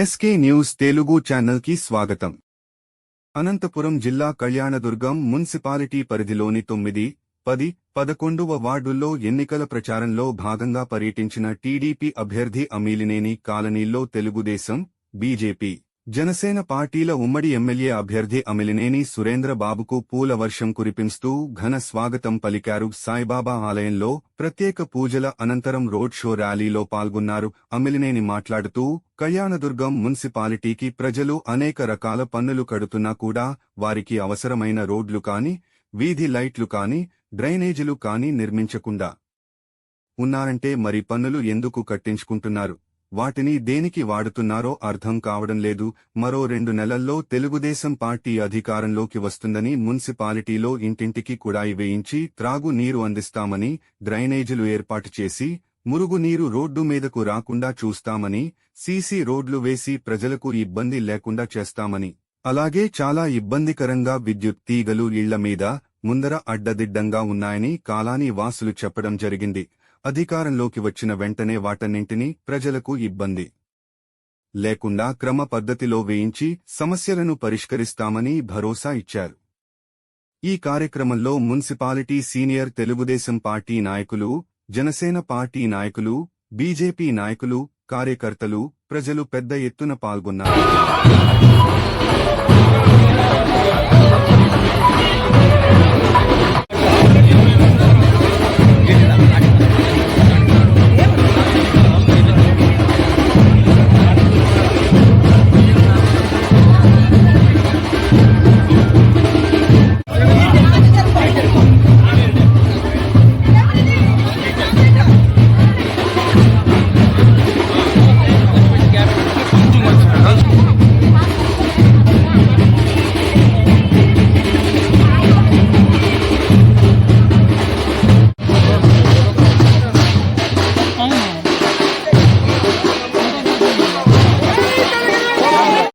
SK news Telugu ఛానల్కి స్వాగతం. అనంతపురం జిల్లా కళ్యాణదుర్గం మున్సిపాలిటీ పరిధిలోని తొమ్మిది పది పదకొండవ వార్డుల్లో ఎన్నికల ప్రచారంలో భాగంగా పర్యటించిన టీడీపీ అభ్యర్థి అమీలినేని కాలనీల్లో తెలుగుదేశం బీజేపీ జనసేన పార్టీల ఉమ్మడి ఎమ్మెల్యే అభ్యర్థి అమిలినేని సురేంద్రబాబుకు పూలవర్షం పూల వర్షం ఘన స్వాగతం పలికారు సాయిబాబా ఆలయంలో ప్రత్యేక పూజల అనంతరం రోడ్ షో ర్యాలీలో పాల్గొన్నారు. అమిలినేని మాట్లాడుతూ కళ్యాణదుర్గం మున్సిపాలిటీకి ప్రజలు అనేక రకాల పన్నులు కడుతున్నా కూడా వారికి అవసరమైన రోడ్లు కాని వీధి లైట్లు కాని డ్రైనేజీలు కాని నిర్మించకుండా ఉన్నారంటే మరి పన్నులు ఎందుకు కట్టించుకుంటున్నారు? వాటిని దేనికి వాడుతున్నారో అర్థం కావడం లేదు. మరో రెండు నెలల్లో తెలుగుదేశం పార్టీ అధికారంలోకి వస్తుందని మున్సిపాలిటీలో ఇంటింటికి కుడాయి వేయించి త్రాగు నీరు అందిస్తామని డ్రైనేజీలు ఏర్పాటు చేసి మురుగునీరు రోడ్డు మీదకు రాకుండా చూస్తామని సీసీ రోడ్లు వేసి ప్రజలకు ఇబ్బంది లేకుండా చేస్తామని. అలాగే చాలా ఇబ్బందికరంగా విద్యుత్ తీగలు ఇళ్ళ మీద ముందర అడ్డదిడ్డంగా ఉన్నాయని కాలాని వాసులు చెప్పడం జరిగింది. అధికారంలోకి వచ్చిన వెంటనే వాటన్నింటినీ ప్రజలకు ఇబ్బంది. లేకుండా క్రమ పద్ధతిలో వేయించి సమస్యలను పరిష్కరిస్తామని భరోసా ఇచ్చారు. ఈ కార్యక్రమంలో మున్సిపాలిటీ సీనియర్ తెలుగుదేశం పార్టీ నాయకులు జనసేన పార్టీ నాయకులు బీజేపీ నాయకులు కార్యకర్తలు ప్రజలు పెద్ద ఎత్తున పాల్గొన్నారు.